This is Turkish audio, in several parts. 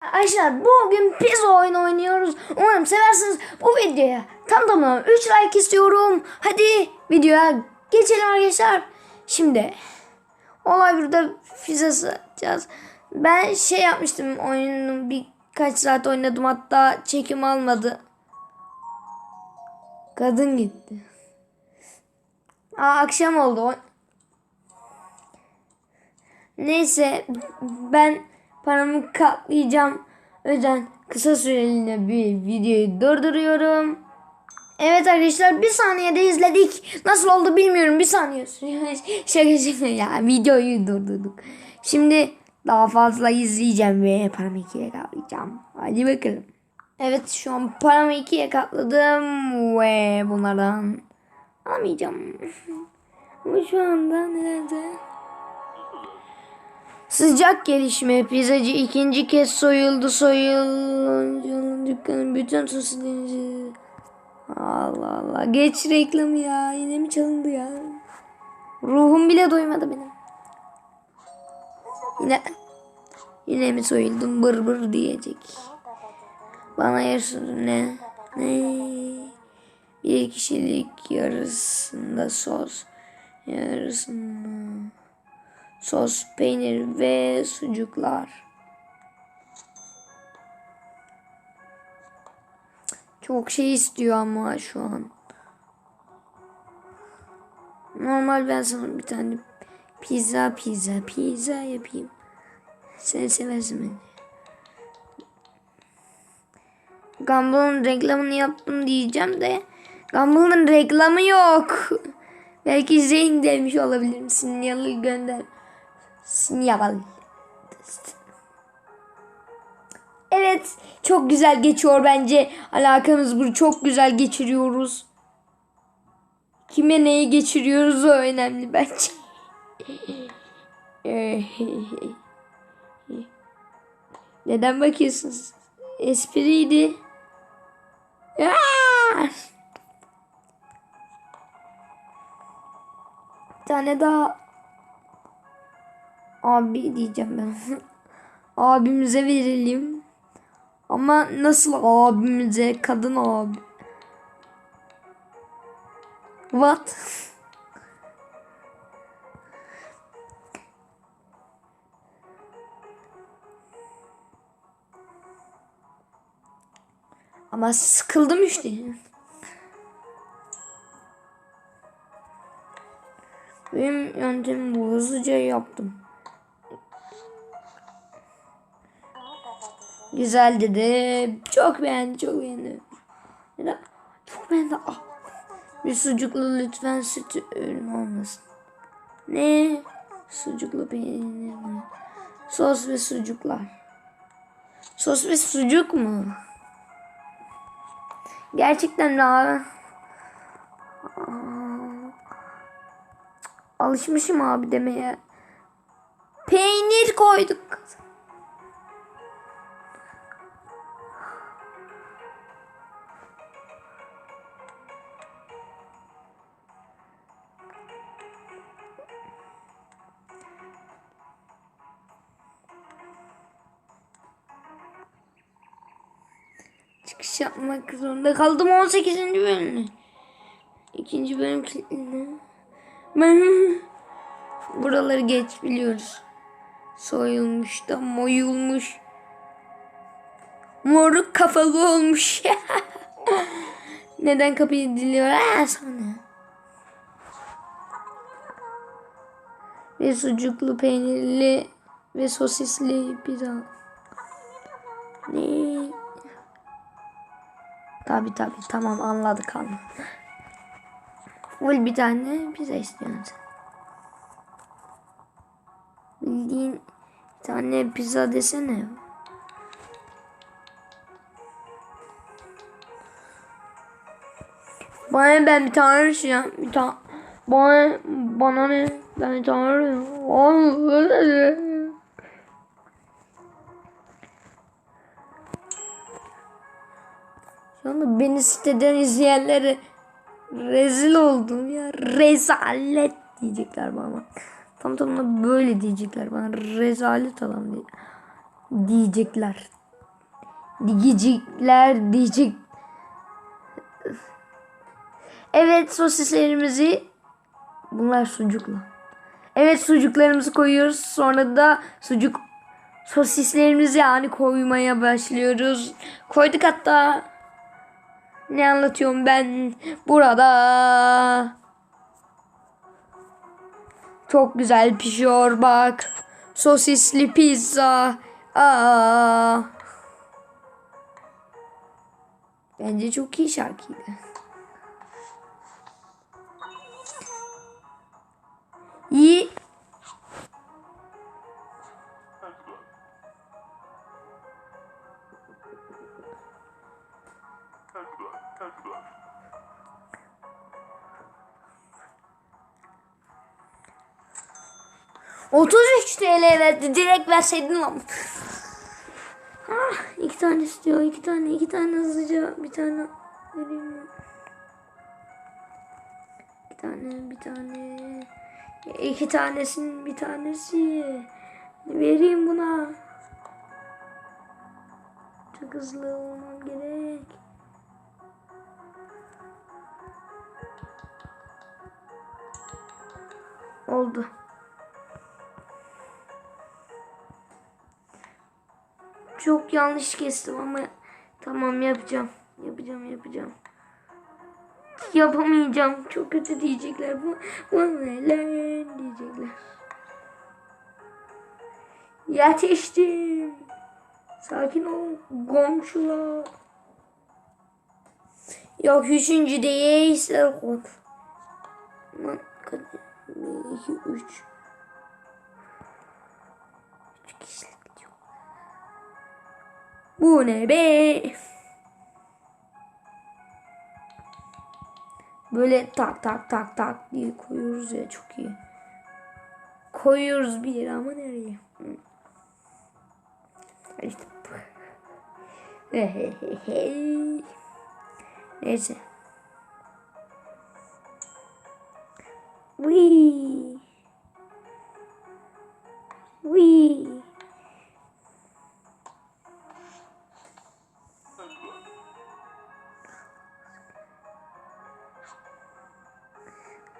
Arkadaşlar bugün pizza oyunu oynuyoruz. Umarım seversiniz bu videoya. Tam tamına 3 like istiyorum. Hadi videoya geçelim arkadaşlar. Şimdi olay burada pizza satacağız. Ben şey yapmıştım oyunu birkaç saat oynadım hatta çekim almadı. Kadın gitti. Aa, akşam oldu. Neyse ben paramı katlayacağım. O yüzden kısa süreliğine bir videoyu durduruyorum. Evet arkadaşlar bir saniyede izledik. Nasıl oldu bilmiyorum. Bir saniye. Şaka şaka ya videoyu durdurduk. Şimdi daha fazla izleyeceğim ve paramı ikiye katlayacağım. Hadi bakalım. Evet şu an paramı ikiye katladım ve bunlardan alamayacağım. Ama şu anda nedense Sıcak gelişme. Pizzacı ikinci kez soyuldu. Soyuldu. Dükkanın bütün sosisleri. Allah Allah. Geç reklamı ya. Yine mi çalındı ya? Ruhum bile doymadı benim. Yine yine mi soyuldum bır bır diyecek. Bana yarısı ne? Ne? Bir kişilik yarısında sos. Yarısında sos, peynir ve sucuklar. Çok şey istiyor ama şu an. Normal ben sana bir tane pizza pizza pizza yapayım. Sen seversin beni. Gumball'ın reklamını yaptım diyeceğim de Gumball'ın reklamı yok. Belki Zeyn demiş olabilirim. Sinyali gönder. Sinyal. Evet. Çok güzel geçiyor bence. Alakamız bu çok güzel geçiriyoruz. Kime neyi geçiriyoruz o önemli bence. Neden bakıyorsunuz? Espriydi. Bir tane daha abi diyeceğim ben. Abimize verelim. Ama nasıl abimize? Kadın abi. What? Ama sıkıldım işte. Benim yöntemim bu. Hızlıca yaptım. Güzel dedi. Çok beğendi. Çok beğendi. Neden? Çok beğendi. Ah. Bir sucuklu lütfen süt ürün olmasın. Ne? Sucuklu peynir mi? Sos ve sucuklar. Sos ve sucuk mu? Gerçekten abi? Alışmışım abi demeye. Peynir koyduk. Çıkış yapmak zorunda kaldım 18. bölümde. İkinci bölüm kilitli. Ben buraları geç biliyoruz. Soyulmuş da moyulmuş. Moruk kafalı olmuş. Neden kapıyı diliyor? Ha, sana. Ve sucuklu peynirli ve sosisli pizza. Ne? Tabi tabi tamam anladık anladık. Full bir tane pizza istiyorsun sen. Bildiğin bir tane pizza desene. Bana ben bir tane ya. Bir tane. Bana, bana ne? Ben bir tane. Şu anda beni siteden izleyenlere rezil oldum ya. Rezalet diyecekler bana. Tam tamına böyle diyecekler bana. Rezalet adam diye. Diyecekler. digicikler diyecek. Evet sosislerimizi bunlar sucuklu. Evet sucuklarımızı koyuyoruz. Sonra da sucuk sosislerimizi yani koymaya başlıyoruz. Koyduk hatta. Ne anlatıyorum ben burada? Çok güzel pişiyor bak. Sosisli pizza. Aa. Bence çok iyi şarkıydı. İyi. 33 TL verdi. Direkt verseydin lan. Ah, iki tane istiyor. iki tane. iki tane hızlıca. Bir tane vereyim mi? Bir tane. Bir tane. iki tanesinin bir tanesi. Vereyim buna. Çok hızlı olmam gerek. Oldu. Çok yanlış kestim ama tamam yapacağım. Yapacağım yapacağım. Yapamayacağım. Çok kötü diyecekler. Bu, bu neler diyecekler. Yetiştim. Sakin ol komşular. Yok üçüncü değil. Lan kaç? 2, 3, Bu ne be? Böyle tak tak tak tak diye koyuyoruz ya çok iyi. Koyuyoruz bir yere ama nereye? İşte. Neyse. Wee. Wee.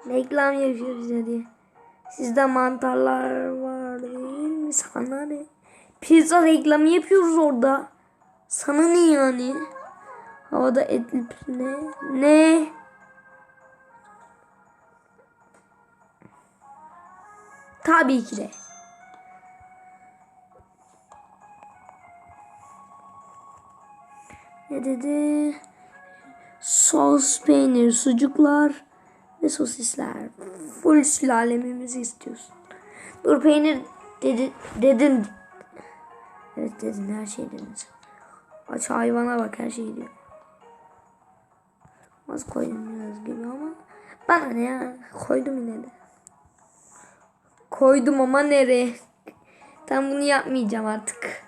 Reklam yapıyoruz hadi. Sizde mantarlar var değil mi? Sana ne? Pizza reklamı yapıyoruz orada. Sana ne yani? Havada etli ne? Ne? Tabii ki de. Ne dedi? Sos, peynir, sucuklar ve sosisler. Full sülalemimizi istiyorsun. Dur peynir dedi, dedin. Evet dedin her şey dedin. Aç hayvana bak her şeyi diyor. Az koydum biraz gibi ama bana ne ya koydum yine de. Koydum ama nereye? Ben bunu yapmayacağım artık.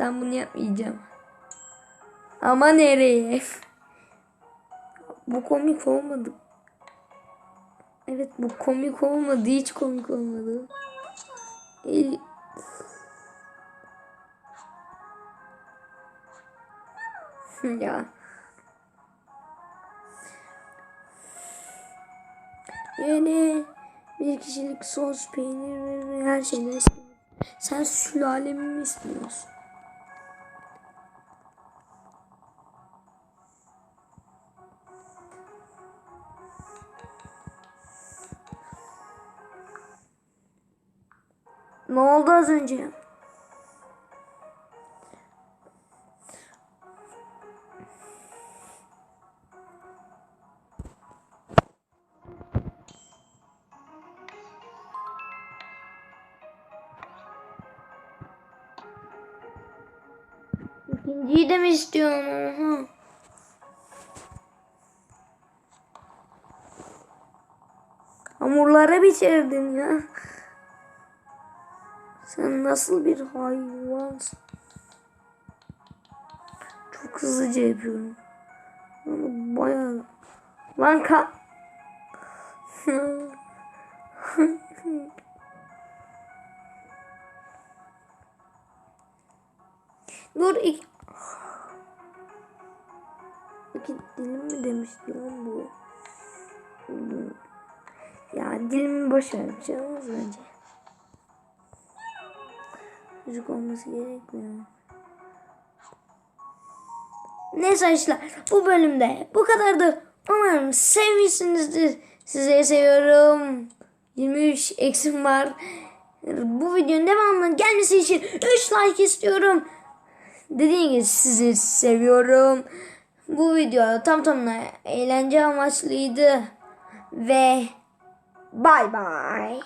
Ben bunu yapmayacağım. Ama nereye? Bu komik olmadı. Evet bu komik olmadı. Hiç komik olmadı. El... ya. Yani bir kişilik sos, peynir ve her şeyden. Sen sülalemi mi istiyorsun? Ne oldu az önce? İkinciyi de mi istiyorsun? Oha. Hamurları bitirdin ya. Sen nasıl bir hayvansın? Çok hızlıca yapıyorum. Ama bayağı... Lan ka... Dur ilk Peki dilim mi demişti lan bu? Hmm. Ya dilimi boş ver. Bir şey olmaz bence. Çocuk olması gerekmiyor. Neyse arkadaşlar bu bölümde bu kadardı. Umarım sevmişsinizdir. Sizleri seviyorum. 23 eksim var. Bu videonun devamının gelmesi için 3 like istiyorum. Dediğim gibi sizi seviyorum. Bu video tam tamına eğlence amaçlıydı. Ve bay bay.